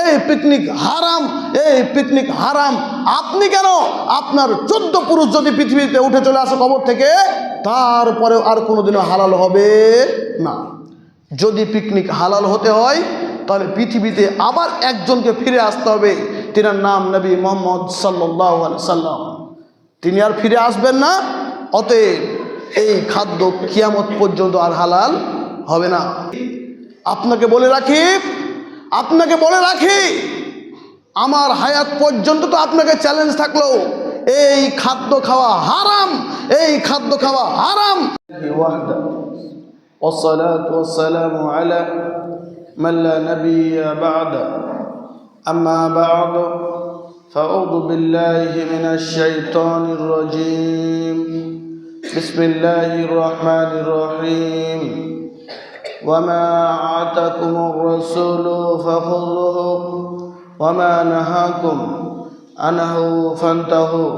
এই পিকনিক হারাম, এই পিকনিক হারাম। আপনি কেন আপনার চোদ্দ পুরুষ যদি পৃথিবীতে উঠে চলে আসে কবর থেকে তারপরে আর কোনোদিনও হালাল হবে না। যদি পিকনিক হালাল হতে হয়, তাহলে পৃথিবীতে আবার একজনকে ফিরে আসতে হবে। তিনার নাম নবী মোহাম্মদ সাল্লাহ সাল্লাম। তিনি আর ফিরে আসবেন না, অতএব এই খাদ্য কিয়ামত পর্যন্ত আর হালাল হবে না। আপনাকে বলে রাখি আপনাকে বলে রাখি আমার হায়াত পর্যন্ত তো আপনাকে চ্যালেঞ্জ থাকলো এই খাদ্য খাওয়া হারাম এই খাদ্য খাওয়া হারাম والصلاة والسلام على من لا نبي بعد أما بعد فأعوذ بالله من الشيطان الرجيم بسم الله الرحمن الرحيم وما آتاكم الرسول فخذوه وما نهاكم عنه فانتهوا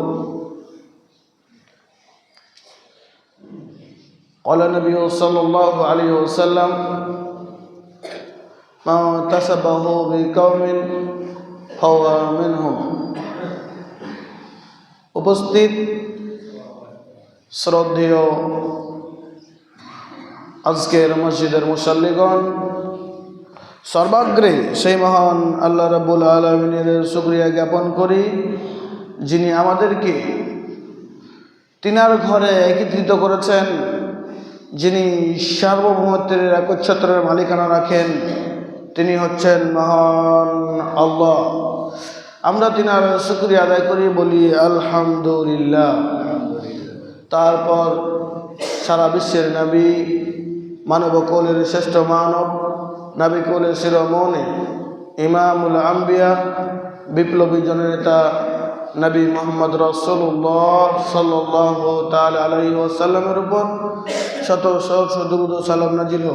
قال النبي صلى الله عليه وسلم ما اكتسبه بقوم هو منهم উপস্থিত শ্রদ্ধেয় আজকের মসজিদের মুসল্লিগণ, সর্বাগ্রে সেই মহান আল্লাহ রাবুল আলমিনের শুক্রিয়া জ্ঞাপন করি, যিনি আমাদেরকে তিনার ঘরে একত্রিত করেছেন, যিনি সার্বভৌমত্বের একচ্ছত্রের মালিকানা রাখেন, তিনি হচ্ছেন মহান আল্লাহ। আমরা তিনার শুক্রিয়া আদায় করি, বলি আলহামদুলিল্লাহ। তারপর সারা বিশ্বের নবী মানব কোলের শ্রেষ্ঠ মানব, নবী কোলের শিরোমণি ইমামুল আম্বিয়া, বিপ্লবী জননেতা নবী মোহাম্মদ রসুল্লাহ সাল্লাহ তাল আলাই ওসাল্লামের উপর শত শত দুরুদ সালাম নাজিল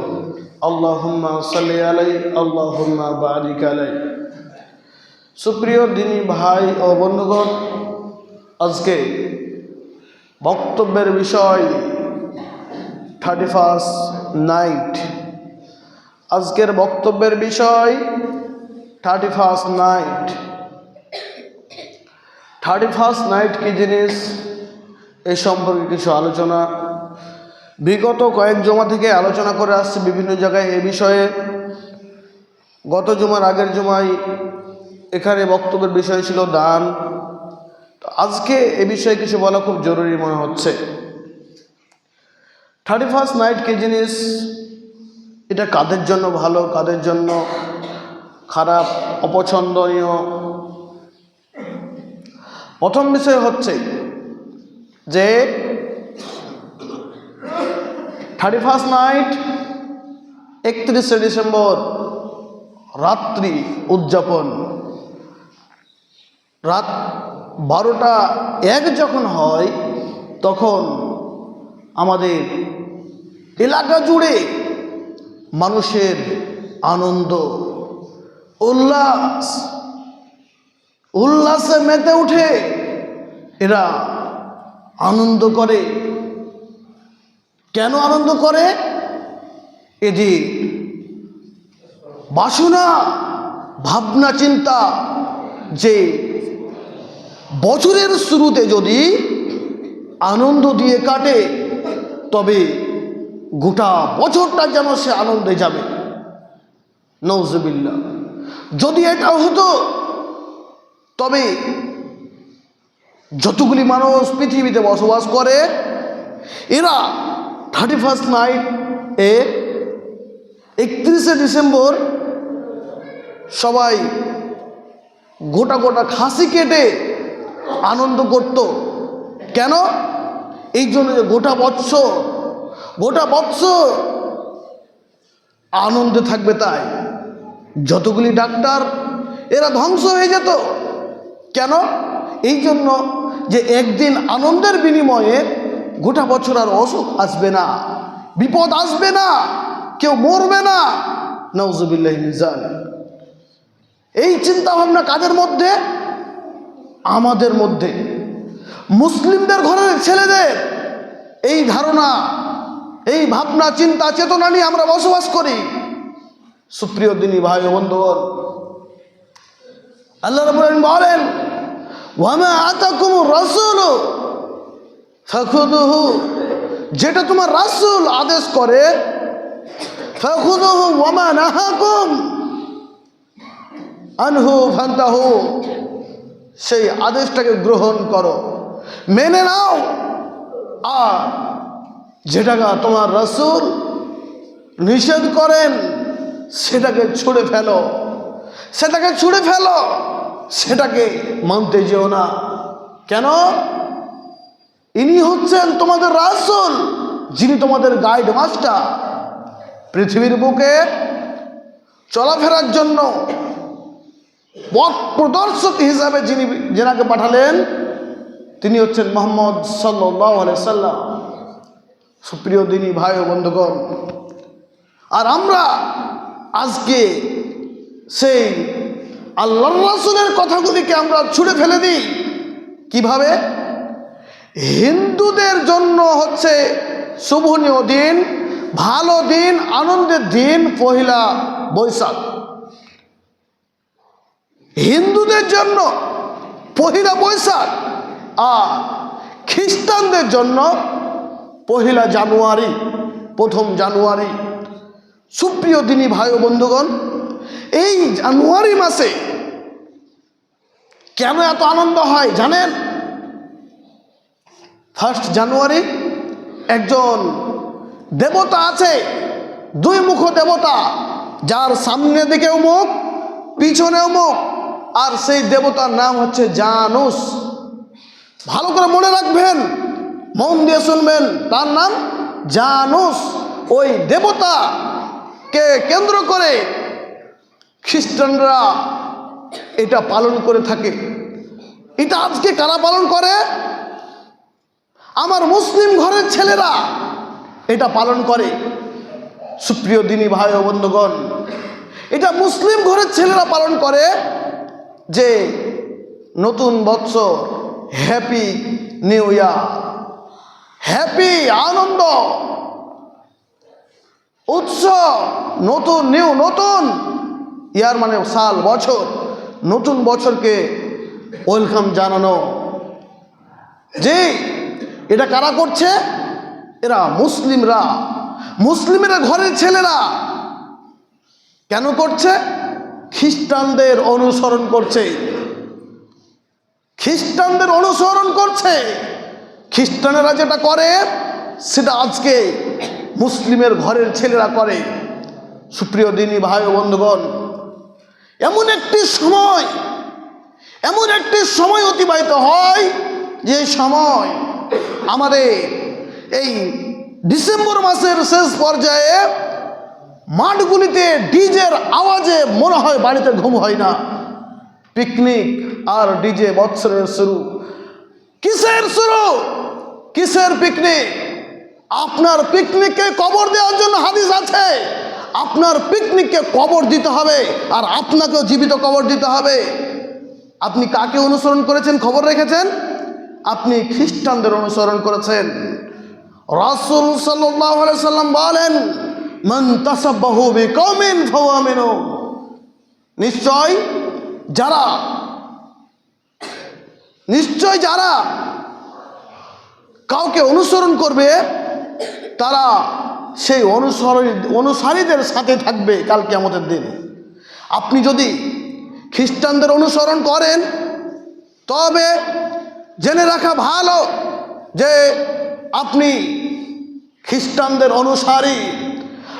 আল্লাহুম্মা সাল্লি আলাই আল্লাহুম্মা বারিক আলাই সুপ্রিয় দিনী ভাই ও বন্ধুগণ, আজকে বক্তব্যের বিষয় থার্টি ফার্স্ট নাইট। আজকের বক্তব্যের বিষয় thirty first night. Thirty first night কী জিনিস? এ সম্পর্কে কিছু আলোচনা। বিগত কয়েক জমা থেকে আলোচনা করে আসছে বিভিন্ন জায়গায় এ বিষয়ে। গত জমার আগের জমায় এখানে বক্তব্যের বিষয় ছিল দান। আজকে এ বিষয়ে কিছু বলা খুব জরুরি মনে হচ্ছে। থার্টি ফার্স্ট নাইট কি জিনিস? এটা কাদের জন্য ভালো, কাদের জন্য খারাপ, অপছন্দনীয়? প্রথম বিষয় হচ্ছে যে থার্টি ফার্স্ট নাইট একত্রিশে ডিসেম্বর রাত্রি উদযাপন। রাত বারোটা এক যখন হয়, তখন আমাদের এলাকা জুড়ে মানুষের আনন্দ, উল্লাস, উল্লাসে মেতে উঠে এরা আনন্দ করে। কেন আনন্দ করে? এদের বাসনা, ভাবনা, চিন্তা যে বছরের শুরুতে যদি আনন্দ দিয়ে কাটে, তবে গোটা বছরটা যেন সে আনন্দে যাবে। নৌজবিল্লা যদি এটা হতো, তবে যতগুলি মানুষ পৃথিবীতে বসবাস করে, এরা থার্টি ফার্স্ট নাইট এ একত্রিশে ডিসেম্বর সবাই গোটা গোটা খাসি কেটে আনন্দ করত। কেন? এই জন্য গোটা বৎসর গোটা বৎসর আনন্দে থাকবে তাই। যতগুলি ডাক্তার, এরা ধ্বংস হয়ে যেত। কেন? এই জন্য যে একদিন আনন্দের বিনিময়ে গোটা বছর আর অসুখ আসবে না, বিপদ আসবে না, কেউ মরবে না। নওজবিল্লাহ মিজান এই চিন্তা ভাবনা কাদের মধ্যে? আমাদের মধ্যে। মুসলিমদের ঘরের ছেলেদের। এই ধারণা এই ভাবনা, চিন্তা, চেতনা নিয়ে আমরা বসবাস করি। সুপ্রিয় দিনী ভাই বন্ধুগণ, আল্লাহ বলেন যেটা তোমার রাসূল আদেশ করে নাহাকুম ফান্তাহু। সেই আদেশটাকে গ্রহণ করো, মেনে নাও। আর যেটাকে তোমার রসুল নিষেধ করেন, সেটাকে ছুঁড়ে ফেলো। সেটাকে ছুঁড়ে ফেলো, সেটাকে মানতে যেও না। কেন? ইনি হচ্ছেন তোমাদের রাসুল, যিনি তোমাদের গাইড মাস্টার পৃথিবীর বুকে চলাফেরার জন্য পথ প্রদর্শক হিসাবে যিনি যেনাকে পাঠালেন, তিনি হচ্ছেন মোহাম্মদ সাল্লাহ সাল্লাম। সুপ্রিয় দিনী ভাই ও বন্ধুগণ, আর আমরা আজকে সেই আল্লাহ রাসুলের কথাগুলিকে আমরা ছুঁড়ে ফেলে দিই। কীভাবে? হিন্দুদের জন্য হচ্ছে শুভনীয় দিন, ভালো দিন, আনন্দের দিন, পহিলা বৈশাখ। হিন্দুদের জন্য পহিলা বৈশাখ আর খ্রিস্টানদের জন্য পহিলা জানুয়ারি, প্রথম জানুয়ারি। সুপ্রিয় দিনী ভাই বন্ধুগণ, এই জানুয়ারি মাসে কেন এত আনন্দ হয় জানেন? ফার্স্ট জানুয়ারি একজন দেবতা আছে, দুই মুখ দেবতা, যার সামনে দিকেও মুখ, পিছনেও মুখ, আর সেই দেবতার নাম হচ্ছে জানুস। ভালো করে মনে রাখবেন মন দিয়ে শুনবেন, তার নাম জানুস। ওই দেবতাকে কেন্দ্র করে খ্রিস্টানরা এটা পালন করে থাকে। এটা আজকে কারা পালন করে? আমার মুসলিম ঘরের ছেলেরা এটা পালন করে। সুপ্রিয় দিনী ভাই ও বন্ধুগণ, এটা মুসলিম ঘরের ছেলেরা পালন করে যে নতুন বৎসর হ্যাপি নিউ ইয়ার। হ্যাপি, আনন্দ, উৎসব, নতুন, নিউ, নতুন ইয়ার মানে সাল, বছর। নতুন বছরকে ওয়েলকাম জানানো। যে এটা কারা করছে? এরা মুসলিমরা। মুসলিমেরা ঘরের ছেলেরা। কেন করছে? খ্রিস্টানদের অনুসরণ করছে। খ্রিস্টানদের অনুসরণ করছে। খ্রিস্টানেরা যেটা করে, সেটা আজকে মুসলিমের ঘরের ছেলেরা করে। সুপ্রিয় দিনী ভাই ও বন্ধুগণ, এমন একটি সময়, এমন একটি সময় অতিবাহিত হয় যে সময় আমাদের এই ডিসেম্বর মাসের শেষ পর্যায়ে মাঠগুলিতে ডিজের আওয়াজে মনে হয় বাড়িতে ঘুম হয় না। পিকনিক আর ডিজে বৎসরের শুরু। কিসের শুরু? কিসের পিকনিক আপনার পিকনিককে কবর দেওয়ার জন্য হাদিস আছে। আপনার পিকনিককে কবর দিতে হবে আর আপনাকেও জীবিত কবর দিতে হবে। আপনি কাকে অনুসরণ করেছেন খবর রেখেছেন? আপনি খ্রিস্টানদের অনুসরণ করেছেন। রাসুল সাল্লাম বলেন নিশ্চয় যারা নিশ্চয় যারা কাউকে অনুসরণ করবে, তারা সেই অনুসরণ অনুসারীদের সাথে থাকবে কালকে আমাদের দিন। আপনি যদি খ্রিস্টানদের অনুসরণ করেন, তবে জেনে রাখা ভালো যে আপনি খ্রিস্টানদের অনুসারী।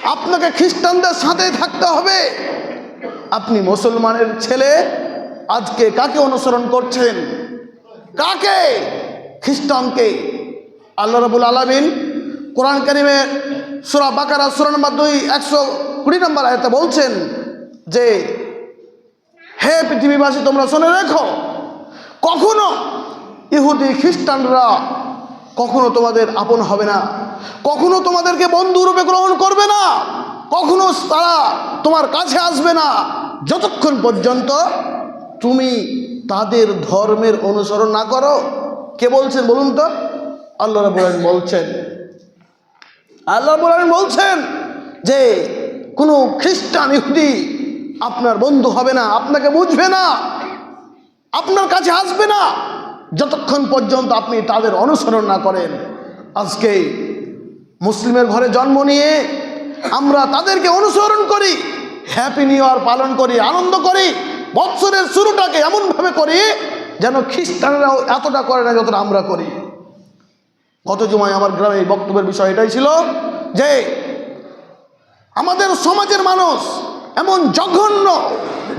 আপনাকে খ্রিস্টানদের সাথে থাকতে হবে। আপনি মুসলমানের ছেলে, আজকে কাকে অনুসরণ করছেন? কাকে? খ্রিস্টানকে। আল্লাহ রবুল আলমিন কোরআন কারিমে সুরা বাকারা সুরা নম্বর দুই, একশো কুড়ি নম্বর আয়তে বলছেন যে, হে পৃথিবীবাসী, তোমরা শুনে রেখো, কখনো ইহুদি খ্রিস্টানরা কখনো তোমাদের আপন হবে না, কখনো তোমাদেরকে বন্ধুরূপে গ্রহণ করবে না, কখনো তারা তোমার কাছে আসবে না, যতক্ষণ পর্যন্ত তুমি তাদের ধর্মের অনুসরণ না করো। কে বলছেন বলুন তো? আল্লাহ রাবুল বলছেন, আল্লাহ রাবুল বলছেন যে কোনো খ্রিস্টান ইহুদি আপনার বন্ধু হবে না, আপনাকে বুঝবে না, আপনার কাছে আসবে না, যতক্ষণ পর্যন্ত আপনি তাদের অনুসরণ না করেন। আজকে মুসলিমের ঘরে জন্ম নিয়ে আমরা তাদেরকে অনুসরণ করি হ্যাপি নিউ ইয়ার পালন করি, আনন্দ করি, বৎসরের শুরুটাকে এমনভাবে করি যেন খ্রিস্টানরাও এতটা করে না যতটা আমরা করি। গত জুমায় আমার গ্রামে এই বক্তব্যের বিষয় এটাই ছিল যে আমাদের সমাজের মানুষ এমন জঘন্য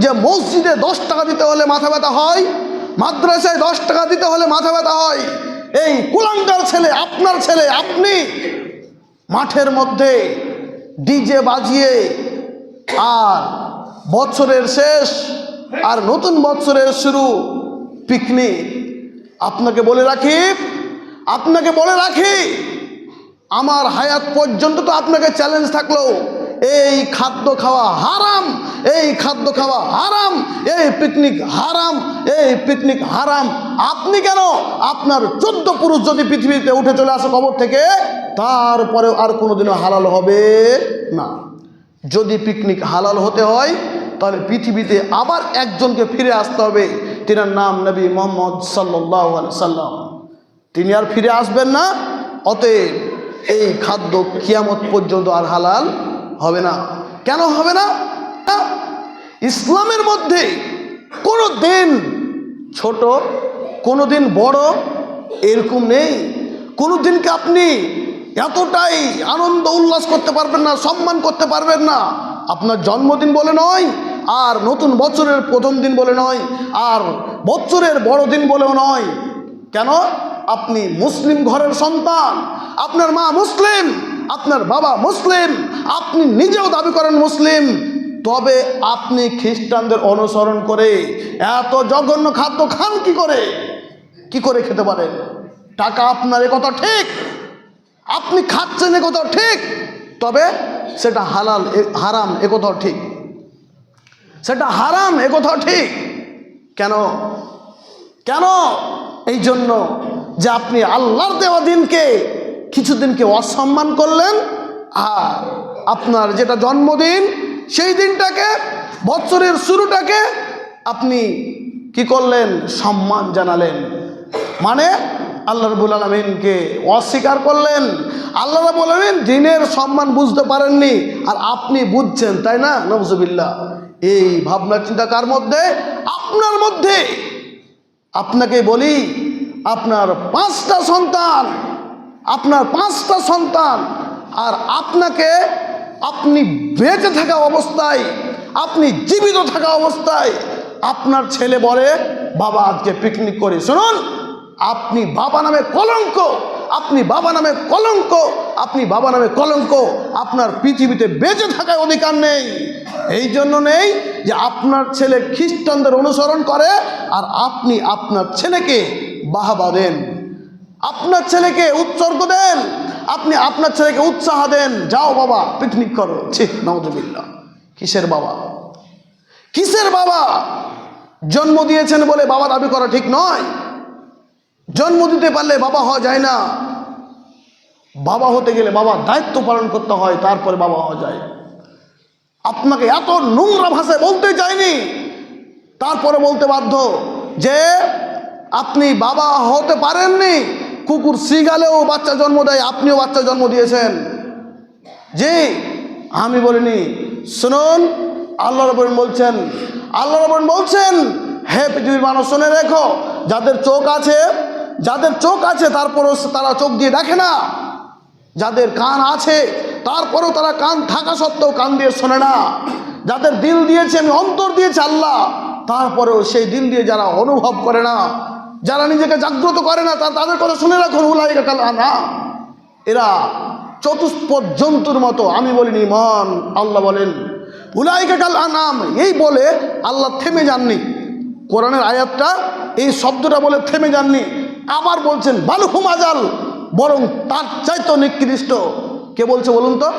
যে মসজিদে দশ টাকা দিতে হলে মাথা ব্যথা হয়, মাদ্রাসায় দশ টাকা দিতে হলে মাথা ব্যথা হয়। এই কুলাঙ্গার ছেলে, আপনার ছেলে, আপনি মাঠের মধ্যে ডিজে বাজিয়ে আর বছরের শেষ আর নতুন বছরের শুরু পিকনিক। আপনাকে বলে রাখি আপনাকে বলে রাখি, আমার হায়াত পর্যন্ত তো আপনাকে চ্যালেঞ্জ থাকল। এই খাদ্য খাওয়া হারাম, এই খাদ্য খাওয়া হারাম, এই পিকনিক হারাম, এই পিকনিক হারাম। আপনি কেন আপনার চোদ্দ পুরুষ যদি পৃথিবীতে উঠে চলে আসে কবর থেকে, তারপরেও আর কোনোদিনও হালাল হবে না। যদি পিকনিক হালাল হতে হয়, তাহলে পৃথিবীতে আবার একজনকে ফিরে আসতে হবে, তিনার নাম নবী মোহাম্মদ সাল্লাহ সাল্লাম। তিনি আর ফিরে আসবেন না, অতএব এই খাদ্য কিয়ামত পর্যন্ত আর হালাল হবে না। কেন হবে না? ইসলামের মধ্যে কোনো দিন ছোট, কোনো দিন বড় এরকম নেই। কোনো দিনকে আপনি এতটাই আনন্দ উল্লাস করতে পারবেন না, সম্মান করতে পারবেন না। আপনার জন্মদিন বলে নয়, আর নতুন বছরের প্রথম দিন বলে নয়, আর বছরের বড় দিন বলেও নয়। কেন? আপনি মুসলিম ঘরের সন্তান, আপনার মা মুসলিম, আপনার বাবা মুসলিম, আপনি নিজেও দাবি করেন মুসলিম। তবে আপনি খ্রিস্টানদের অনুসরণ করে এত জঘন্য খাদ্য খান কি করে? কি করে খেতে পারেন? টাকা আপনার কথা ঠিক, আপনি খাচ্ছেন এ কথা ঠিক, তবে সেটা হালাল হারাম কথাও ঠিক। সেটা হারাম কথাও ঠিক। কেন? কেন? এই জন্য যে আপনি আল্লাহর দেওয়া দিনকে কিছুদিনকে অসম্মান করলেন, আর আপনার যেটা জন্মদিন, সেই দিনটাকে, বছরের শুরুটাকে আপনি কি করলেন? সম্মান জানালেন। মানে আল্লাহ রবুল আলমিনকে অস্বীকার করলেন। আল্লাহ রবুল আলমিন দিনের সম্মান বুঝতে পারেননি, আর আপনি বুঝছেন, তাই না? নবজুবিল্লা এই ভাবনা চিন্তা কার মধ্যে? আপনার মধ্যে। আপনাকে বলি আপনার পাঁচটা সন্তান, আপনার পাঁচটা সন্তান, আর আপনাকে আপনি বেঁচে থাকা অবস্থায়, আপনি জীবিত থাকা অবস্থায় আপনার ছেলে বলে বাবা আজকে পিকনিক করি। শুনুন, আপনি বাবা নামে কলঙ্ক, আপনি বাবা নামে কলঙ্ক, আপনি বাবা নামে কলঙ্ক, আপনার পৃথিবীতে বেঁচে থাকার অধিকার নেই। এই জন্য নেই যে আপনার ছেলে খ্রিস্টানদের অনুসরণ করে, আর আপনি আপনার ছেলেকে বাহাবা দেন। আপনার ছেলেকে উৎসর্গ দেন। আপনি আপনার ছেলেকে উৎসাহ দেন। যাও বাবা পিকনিক করো। ছি নজবিল্লা কিসের বাবা? কিসের বাবা? জন্ম দিয়েছেন বলে বাবা দাবি করা ঠিক নয়। জন্ম দিতে পারলে বাবা হওয়া যায় না। বাবা হতে গেলে বাবার দায়িত্ব পালন করতে হয়, তারপরে বাবা হওয়া যায়। আপনাকে এত নোংরা ভাষায় বলতে চাইনি তারপরে বলতে বাধ্য যে আপনি বাবা হতে পারেননি। কুকুর সিগালেও বাচ্চা জন্ম দেয়, আপনিও বাচ্চা জন্ম দিয়েছেন। জি, আমি বলিনি। শুনুন, আল্লাহ রবীন বলছেন, আল্লাহ রবীন বলছেন, হে পৃথিবীর মানুষ, শুনে রেখো, যাদের চোখ আছে, যাদের চোখ আছে, তারপরও তারা চোখ দিয়ে দেখে না। যাদের কান আছে, তারপরেও তারা কান থাকা সত্ত্বেও কান দিয়ে শোনে না। যাদের দিল দিয়েছে, আমি অন্তর দিয়েছি আল্লাহ, তারপরেও সেই দিল দিয়ে যারা অনুভব করে না যারা নিজেকে জাগ্রত করে না, তা- তাদের কথা শুনে রাখুন, উলাইকা কাল না এরা চতুষ্পদ জন্তুর মতো, আমি বলিনি মহান আল্লাহ বলেন, উলাইকা কাল আনাম, এই বলে আল্লাহ থেমে যাননি। কোরআনের আয়াতটা, এই শব্দটা বলে থেমে যাননি। আবার বলছেন বালুহুম আজাল বরং তার চাইতো নিকৃষ্ট। কে বলছে বলুন তো?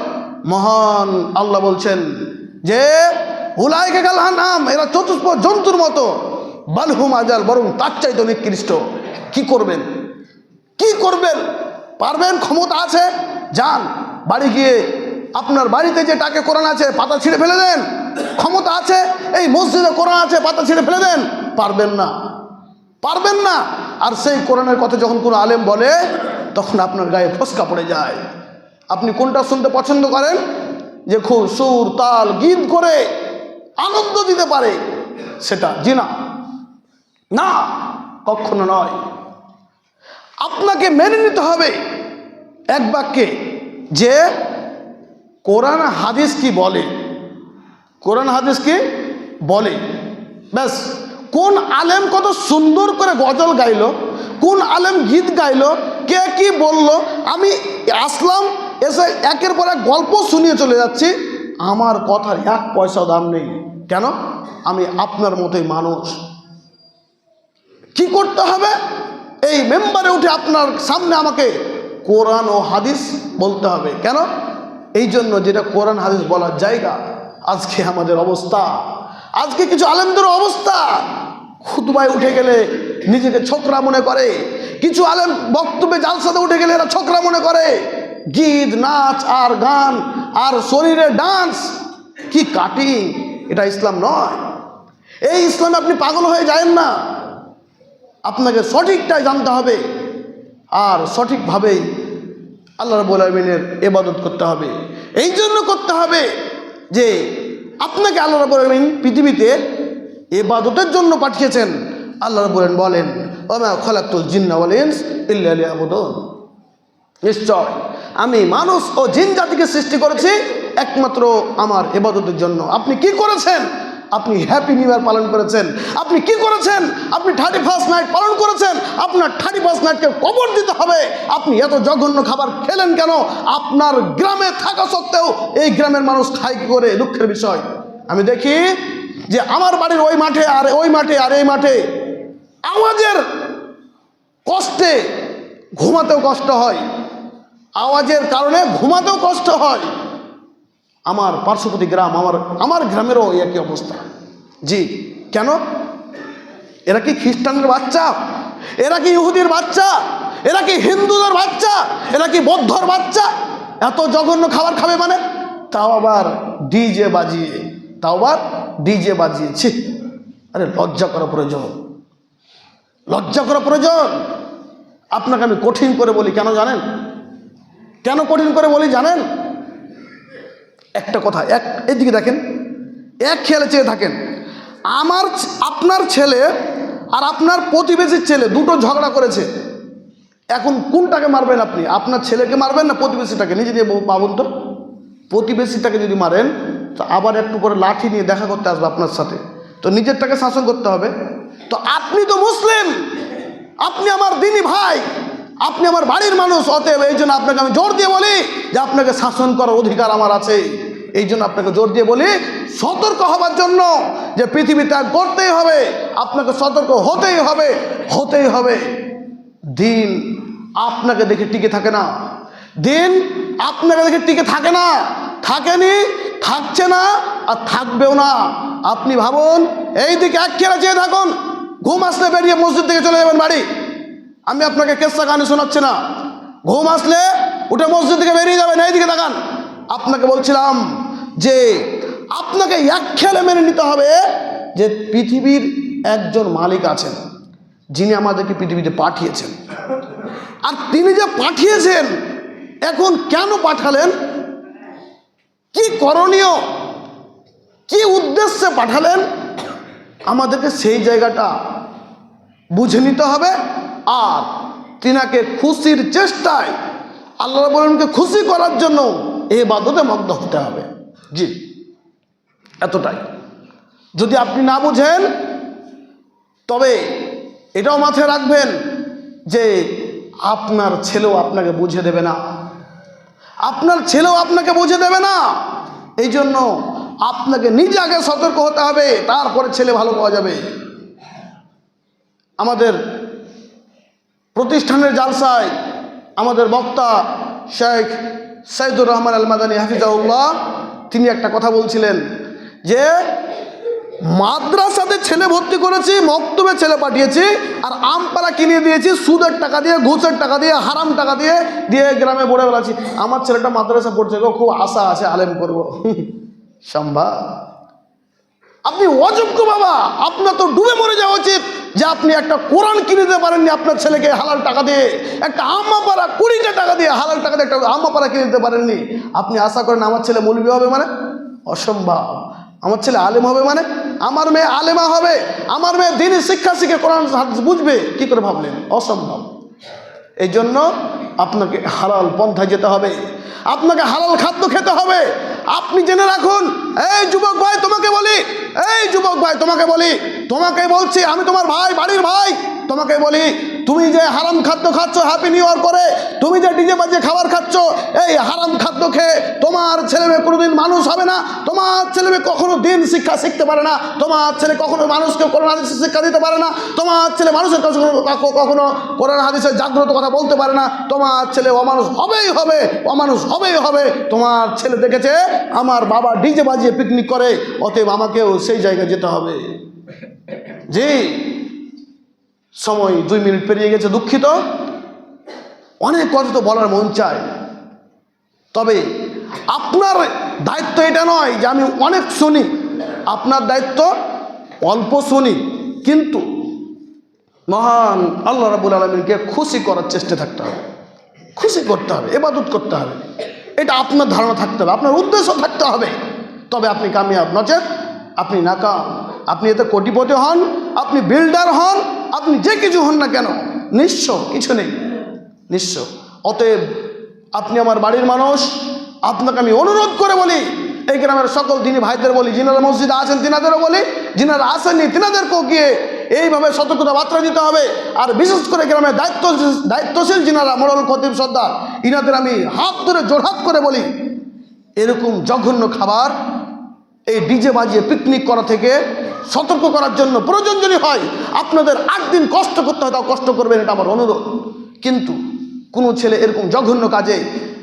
মহান আল্লাহ বলছেন যে, উলাইকা কাল আনাম, এরা চতুষ্প জন্তুর মতো। বালহুম আজাল বরং তার চাইতো নিকৃষ্ট। কি করবেন? কি করবেন? পারবেন? ক্ষমতা আছে? যান, বাড়ি গিয়ে আপনার বাড়িতে যে টাকে কোরআন আছে, পাতা ছিঁড়ে ফেলে দেন। ক্ষমতা আছে? এই মসজিদে কোরআন আছে, পাতা ছিঁড়ে ফেলে দেন। পারবেন না। পারবেন না। আর সেই কোরআনের কথা যখন কোনো আলেম বলে, তখন আপনার গায়ে ফসকা পড়ে যায়। আপনি কোনটা শুনতে পছন্দ করেন? যে খুব সুর, তাল, গীত করে আনন্দ দিতে পারে। সেটা জি না না, কখনো নয়। আপনাকে মেনে নিতে হবে এক বাক্যে যে কোরআন হাদিস কি বলে? কোরআন হাদিস কি বলে? ব্যাস, কোন আলেম কত সুন্দর করে গজল গাইলো, কোন আলেম গীত গাইলো, কে কি বলল, আমি আসলাম, এসে একের পর এক গল্প শুনিয়ে চলে যাচ্ছি। আমার কথার এক পয়সা দাম নেই। কেন? আমি আপনার মতোই মানুষ। কি করতে হবে? এই মেম্বারে উঠে আপনার সামনে আমাকে কোরআন ও হাদিস বলতে হবে। কেন? এই জন্য যেটা কোরআন, হাদিস বলার জায়গা, আজকে আমাদের অবস্থা। আজকে কিছু আলেমদের অবস্থা। খুতবায় উঠে গেলে নিজেকে ছোকরা মনে করে। কিছু আলেম বক্তব্যে জালসাতে উঠে গেলে এরা ছোকরা মনে করে। গীত, নাচ আর গান আর শরীরে ডান্স, কি কাটিং? এটা ইসলাম নয়। এই ইসলামে আপনি পাগল হয়ে যায় না। আপনাকে সঠিকটাই জানতে হবে। আর সঠিকভাবেই আল্লাহ রবুল আলমিনের এবাদত করতে হবে। এই জন্য করতে হবে যে আপনাকে আল্লাহ রবুল আলমিন পৃথিবীতে এবাদতের জন্য পাঠিয়েছেন। আল্লাহ রবুল বলেন, ওমা ইল্লা আবুদন নিশ্চয় আমি মানুষ ও জিন জাতিকে সৃষ্টি করেছি একমাত্র আমার এবাদতের জন্য। আপনি কি করেছেন? আপনি হ্যাপি নিউ ইয়ার পালন করেছেন। আপনি কি করেছেন? আপনি থার্টি ফার্স্ট নাইট পালন করেছেন। আপনার থার্টি ফার্স্ট নাইটকে কবর দিতে হবে। আপনি এত জঘন্য খাবার খেলেন কেন? আপনার গ্রামে থাকা সত্ত্বেও এই গ্রামের মানুষ কি করে? দুঃখের বিষয়। আমি দেখি যে আমার বাড়ির ওই মাঠে আর ওই মাঠে আর এই মাঠে আওয়াজের কষ্টে ঘুমাতেও কষ্ট হয়। আওয়াজের কারণে ঘুমাতেও কষ্ট হয়। আমার পার্শ্ববর্তী গ্রাম, আমার আমার গ্রামেরও একই অবস্থা। জি, কেন? এরা কি খ্রিস্টানের বাচ্চা? এরা কি ইহুদির বাচ্চা? এরা কি হিন্দুদের বাচ্চা? এরা কি বৌদ্ধর বাচ্চা? এত জঘন্য খাবার খাবে মানে? তাও আবার ডিজে বাজিয়ে, তাও আবার ডিজে বাজিয়েছি আরে লজ্জা করা প্রয়োজন। লজ্জা করা প্রয়োজন। আপনাকে আমি কঠিন করে বলি, কেন জানেন? কেন কঠিন করে বলি জানেন? একটা কথা, এক, এদিকে দেখেন, এক খেয়ালে চেয়ে থাকেন, আমার আপনার ছেলে আর আপনার প্রতিবেশীর ছেলে দুটো ঝগড়া করেছে, এখন কোনটাকে মারবেন আপনি? আপনার ছেলেকে মারবেন না প্রতিবেশীটাকে? নিজে দিয়ে বউ- পাবন তো, প্রতিবেশীটাকে যদি মারেন, তো আবার একটু করে লাঠি নিয়ে দেখা করতে আসবে আপনার সাথে, তো নিজেরটাকে শাসন করতে হবে, তো আপনি তো মুসলিম, আপনি আমার দিনী ভাই আপনি আমার বাড়ির মানুষ, অতএব এই জন্য আপনাকে আমি জোর দিয়ে বলি যে আপনাকে শাসন করার অধিকার আমার আছে। এই জন্য আপনাকে জোর দিয়ে বলি, সতর্ক হবার জন্য যে পৃথিবী ত্যাগ করতেই হবে, আপনাকে সতর্ক হতেই হবে হতেই হবে। দিন আপনাকে দেখে টিকে থাকে না। দিন আপনাকে দেখে টিকে থাকে না। থাকেনি, থাকছে না আর থাকবেও না। আপনি ভাবুন এই দিকে এক খেলা চেয়ে থাকুন, ঘুম আসলে বেরিয়ে মসজিদ থেকে চলে যাবেন বাড়ি। আমি আপনাকে কেসা কাহানি শোনাচ্ছি না। ঘুম আসলে উঠে মসজিদ থেকে বেরিয়ে যাবেন এইদিকে তাকান। আপনাকে বলছিলাম যে আপনাকে এক খেলে মেনে নিতে হবে যে পৃথিবীর একজন মালিক আছেন, যিনি আমাদেরকে পৃথিবীতে পাঠিয়েছেন। আর তিনি যে পাঠিয়েছেন, এখন কেন পাঠালেন? কি করণীয়? কি উদ্দেশ্যে পাঠালেন? আমাদেরকে সেই জায়গাটা বুঝে নিতে হবে। আর তিনাকে খুশির চেষ্টায় আল্লাহ বলনকে খুশি করার জন্য এ বাদতে মগ্ন হতে হবে। জি, এতটাই। যদি আপনি না বুঝেন, তবে এটাও মাথায় রাখবেন যে আপনার ছেলেও আপনাকে বুঝে দেবে না। আপনার ছেলেও আপনাকে বুঝে দেবে না। এই জন্য আপনাকে নিজে আগে সতর্ক হতে হবে, তারপরে ছেলে ভালো পাওয়া যাবে। আমাদের প্রতিষ্ঠানের জালসায় আমাদের বক্তা শেখ সাইদুর রহমান আল মাদানী হাফিজাউল্লাহ তিনি একটা কথা বলছিলেন যে, মাদ্রাসাতে ছেলে ভর্তি করেছি, মক্তবে ছেলে পাঠিয়েছি, আর আমপাড়া কিনে দিয়েছি, সুদের টাকা দিয়ে, ঘুষের টাকা দিয়ে, হারাম টাকা দিয়ে দিয়ে গ্রামে পড়ে বেড়াচ্ছি আমার ছেলেটা মাদ্রাসা পড়ছে গো, খুব আশা আছে, আলেম করব। সম্ভব আপনি অযোগ্য বাবা, আপনার তো ডুবে মরে যাওয়া উচিত। যে আপনি একটা কোরআন কিনে দিতে পারেননি আপনার ছেলেকে হালাল টাকা দিয়ে। একটা আম্মা পাড়া, কুড়িটা টাকা দিয়ে হালাল টাকা দিয়ে একটা আম্মা পাড়া কিনে দিতে পারেননি। আপনি আশা করেন আমার ছেলে মৌলবী হবে মানে? অসম্ভব। আমার ছেলে আলেম হবে মানে? আমার মেয়ে আলেমা হবে। আমার মেয়ে দিনই শিক্ষা শিখে কোরআন বুঝবে? কি করে ভাবলেন? অসম্ভব। এই জন্য আপনাকে হালাল পন্থায় যেতে হবে। আপনাকে হালাল খাদ্য খেতে হবে। আপনি জেনে রাখুন। এই যুবক ভাই, তোমাকে বলি, এই যুবক ভাই, তোমাকে বলি, তোমাকে বলছি, আমি তোমার ভাই, বাড়ির ভাই তোমাকে বলি, তুমি যে হারাম খাদ্য খাচ্ছ হ্যাপি নিউ ইয়ার করে, তুমি যে ডিজে বাজে খাবার খাচ্ছ, এই হারাম খাদ্য খেয়ে তোমার ছেলে মেয়ে কোনোদিন মানুষ হবে না, তোমার ছেলে মেয়ে কখনো দিন শিক্ষা শিখতে পারে না, তোমার ছেলে কখনো মানুষকে কোরআন হাদিসের শিক্ষা দিতে পারে না, তোমার ছেলে মানুষের কাছে কখনো- কোরআন হাদিসের জাগ্রত কথা বলতে পারে না, তোমার ছেলে অমানুষ হবেই হবে, অমানুষ হবেই হবে। তোমার ছেলে দেখেছে, আমার বাবা ডিজে বাজিয়ে পিকনিক করে, অতএব আমাকেও সেই জায়গায় যেতে হবে। জি। সময় দুই মিনিট পেরিয়ে গেছে দুঃখিত। অনেক কথা তো বলার মন চায়। তবে আপনার দায়িত্ব এটা নয় যে আমি অনেক শুনি। আপনার দায়িত্ব অল্প শুনি। কিন্তু মহান আল্লাহ রাবুল আলমীকে খুশি করার চেষ্টা থাকতে হবে। খুশি করতে হবে এবাদত করতে হবে। এটা আপনার ধারণা থাকতে হবে, আপনার উদ্দেশ্য থাকতে হবে। তবে আপনি কামিয়াব, নচেত আপনি নাকাম। আপনি এতে কোটিপতি হন, আপনি বিল্ডার হন আপনি যে কিছু হন না কেন, নিঃস্ব, কিছু নেই। নিঃস্ব। অতএব আপনি আমার বাড়ির মানুষ, আপনাকে আমি অনুরোধ করে বলি, এই গ্রামের সকল দিনী ভাইদের বলি, যিনারা মসজিদে আছেন তিনাদেরও বলি, যিনারা আসেননি তিনাদেরকেও গিয়ে এইভাবে সতর্কতা বার্তা দিতে হবে। আর বিশেষ করে গ্রামের দায়িত্ব দায়িত্বশীল যিনারা মোড়ল খতিব সর্দার, ইনাদের আমি হাত ধরে জোরহাত করে বলি, এরকম জঘন্য খাবার এই ডিজে বাজিয়ে পিকনিক করা থেকে সতর্ক করার জন্য প্রয়োজন যদি হয়, আপনাদের আট দিন কষ্ট করতে হয়, তাও কষ্ট করবেন, এটা আমার অনুরোধ। কিন্তু কোনো ছেলে এরকম জঘন্য কাজে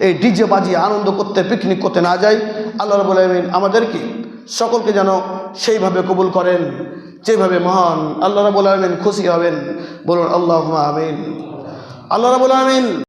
এই ডিজে বাজিয়ে আনন্দ করতে পিকনিক করতে না যায়, আল্লাহ রবুল আলমিন আমাদেরকে সকলকে যেন সেইভাবে কবুল করেন, যেভাবে মহান আল্লাহ রবুল আলমিন খুশি হবেন। বলুন আল্লাহ আমিন। আল্লাহ রবুল আলমিন